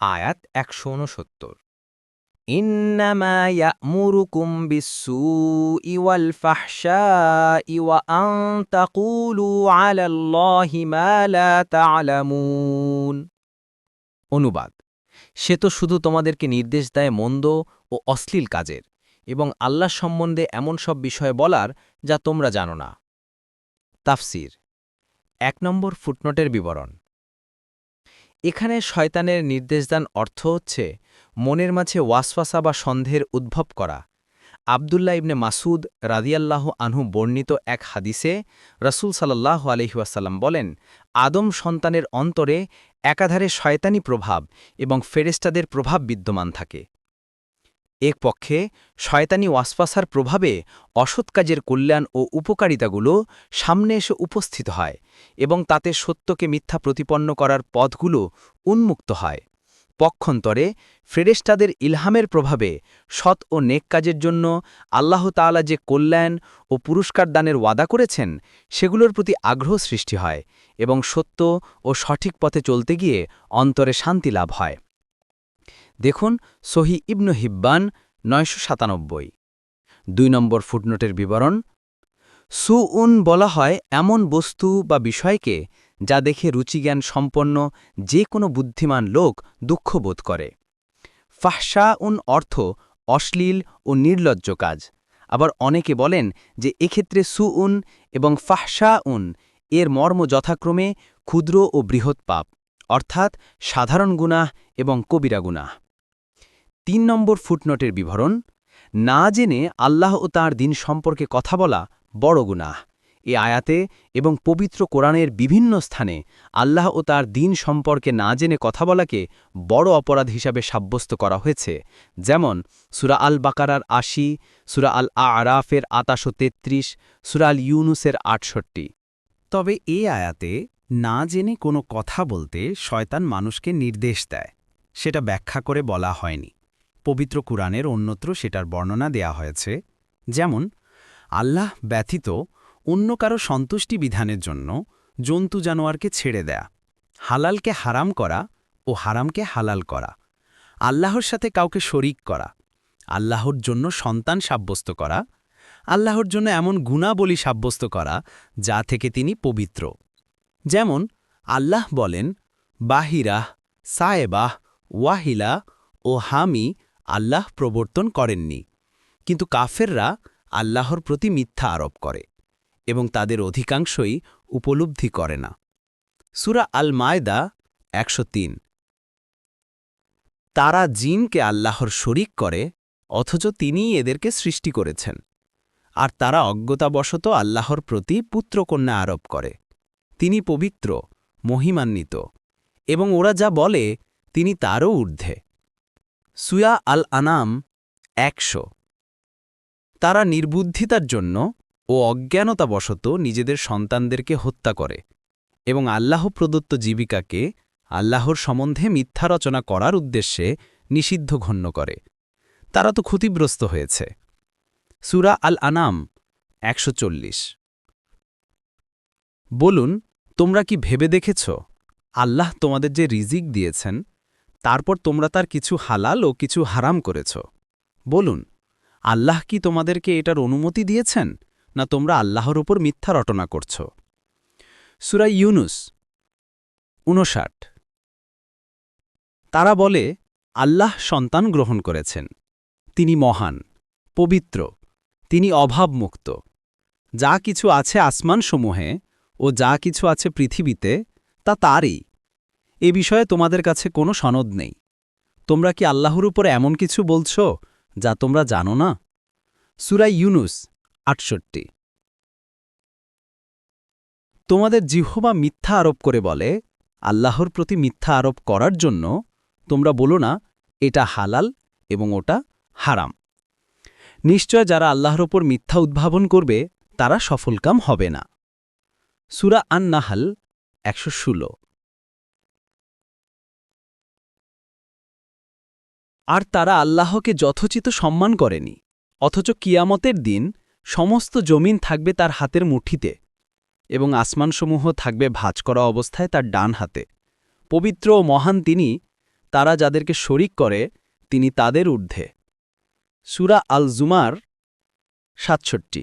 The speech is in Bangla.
আয়াত একশো উনসত্তর إنما يأمركم بالسوء والفحشاء وأن تقولوا على الله ما لا تعلمون অনুবাদ সে তো শুধু তোমাদেরকে নির্দেশ দেয় মন্দ ও অশ্লীল কাজের এবং আল্লাহ সম্বন্ধে এমন সব বিষয় বলার যা তোমরা জানো না তাফসির এক নম্বর ফুটনোটের বিবরণ এখানে শয়তানের নির্দেশদান অর্থ হচ্ছে মনের মাঝে ওয়াসওয়াসা বা সন্দেহের উদ্ভব করা। আবদুল্লাহ ইবনে মাসুদ রাদিয়াল্লাহ আনহু বর্ণিত এক হাদিসে রসুল সাল্লাহ আলহিউসাল্লাম বলেন, আদম সন্তানের অন্তরে একাধারে শয়তানি প্রভাব এবং ফেরেস্তাদের প্রভাব বিদ্যমান থাকে। এক পক্ষে শয়তানি ওয়াসওয়াসার প্রভাবে অসৎ কাজের কল্যাণ ও উপকারিতাগুলো সামনে এসে উপস্থিত হয় এবং তাতে সত্যকে মিথ্যা প্রতিপন্ন করার পথগুলো উন্মুক্ত হয়। পক্ষান্তরে ফেরেস্টাদের ইলহামের প্রভাবে সৎ ও নেক কাজের জন্য আল্লাহ তাআলা যে কল্যাণ ও পুরস্কার দানের ওয়াদা করেছেন, সেগুলোর প্রতি আগ্রহ সৃষ্টি হয় এবং সত্য ও সঠিক পথে চলতে গিয়ে অন্তরে শান্তি লাভ হয়। দেখুন সহি ইবনু হিব্বান নয়শো সাতানব্বই। দুই নম্বর ফুটনোটের বিবরণ, সুউন বলা হয় এমন বস্তু বা বিষয়কে যা দেখে রুচিজ্ঞান সম্পন্ন যে কোনো বুদ্ধিমান লোক দুঃখবোধ করে। ফাহসা উন অর্থ অশ্লীল ও নির্লজ্জ কাজ। আবার অনেকে বলেন যে এক্ষেত্রে সুউন এবং ফাহসা উন এর মর্ম যথাক্রমে ক্ষুদ্র ও বৃহৎ পাপ, অর্থাৎ সাধারণ গুনাহ এবং কবিরা গুনাহ। তিন নম্বর ফুটনোটের বিবরণ, না জেনে আল্লাহ ও তাঁর দিন সম্পর্কে কথা বলা বড় গুনাহ। এ আয়াতে এবং পবিত্র কোরআনের বিভিন্ন স্থানে আল্লাহ ও তার দিন সম্পর্কে না জেনে কথা বলাকে বড় অপরাধ হিসাবে সাব্যস্ত করা হয়েছে। যেমন, সুরা আল বাকারার আশি, সুরা আল আরাফের আতাশো তেত্রিশ, সুরা আল ইউনুসের আটষট্টি। তবে এ আয়াতে না জেনে কোনো কথা বলতে শয়তান মানুষকে নির্দেশ দেয়। সেটা ব্যাখ্যা করে বলা হয়নি। পবিত্র কুরআনের অন্যত্র সেটার বর্ণনা দেয়া হয়েছে, যেমন, আল্লাহ ব্যথিত অন্য কারও সন্তুষ্টি বিধানের জন্য জন্তু জানোয়ারকে ছেড়ে দেয়া, হালালকে হারাম করা ও হারামকে হালাল করা, আল্লাহর সাথে কাউকে শরিক করা, আল্লাহর জন্য সন্তান সাব্যস্ত করা, আল্লাহর জন্য এমন গুণাবলী সাব্যস্ত করা যা থেকে তিনি পবিত্র। যেমন, আল্লাহ বলেন, বাহিরাহ, সায়েবাহ, ওয়াহিলা ও হামি আল্লাহ প্রবর্তন করেননি। কিন্তু কাফেররা আল্লাহর প্রতি মিথ্যা আরোপ করে এবং তাদের অধিকাংশই উপলব্ধি করে না। সুরা আল মায়দা একশো তিন। তারা জিনকে আল্লাহর শরিক করে, অথচ তিনিই এদেরকে সৃষ্টি করেছেন। আর তারা অজ্ঞতাবশত আল্লাহর প্রতি পুত্রকন্যা আরোপ করে। তিনি পবিত্র, মহিমান্বিত এবং ওরা যা বলে, তিনি তারও ঊর্ধ্বে। সুয়া আল আনাম একশো। তারা নির্বুদ্ধিতার জন্য ও অজ্ঞানতাবশত নিজেদের সন্তানদেরকে হত্যা করে এবং আল্লাহ প্রদত্ত জীবিকাকে আল্লাহর সম্বন্ধে মিথ্যা রচনা করার উদ্দেশ্যে নিষিদ্ধ ঘণ্য করে। তারা তো ক্ষতিগ্রস্ত হয়েছে। সুরা আল আনাম একশো চল্লিশ। বলুন, তোমরা কি ভেবে দেখেছ? আল্লাহ তোমাদের যে রিজিক দিয়েছেন তারপর তোমরা তার কিছু হালাল ও কিছু হারাম করেছ। বলুন, আল্লাহ কি তোমাদেরকে এটার অনুমতি দিয়েছেন, না তোমরা আল্লাহর ওপর মিথ্যা রটনা করছ? সুরাই ইউনুস উনষাট তারা বলে, আল্লাহ সন্তান গ্রহণ করেছেন, তিনি মহান, পবিত্র, তিনি অভাবমুক্ত। যা কিছু আছে আসমানসমূহে ও যা কিছু আছে পৃথিবীতে, তা তারই। এ বিষয়ে তোমাদের কাছে কোনো সনদ নেই। তোমরা কি আল্লাহর উপর এমন কিছু বলছ যা তোমরা জানো না? সুরাই ইউনুস, আটষট্টি। তোমাদের জিহ্বা মিথ্যা আরোপ করে বলে, আল্লাহর প্রতি মিথ্যা আরোপ করার জন্য তোমরা বলো না, এটা হালাল এবং ওটা হারাম। নিশ্চয় যারা আল্লাহর ওপর মিথ্যা উদ্ভাবন করবে, তারা সফলকাম হবে না। সুরা আন নাহাল একশো আর তারা আল্লাহকে যথোচিত সম্মান করেনি, অথচ কিয়ামতের দিন সমস্ত জমিন থাকবে তার হাতের মুঠিতে এবং আসমানসমূহ থাকবে ভাজ করা অবস্থায় তার ডান হাতে। পবিত্র ও মহান তিনি, তারা যাদেরকে শরিক করে, তিনি তাদের ঊর্ধ্বে। সুরা আল জুমার সাতষট্টি।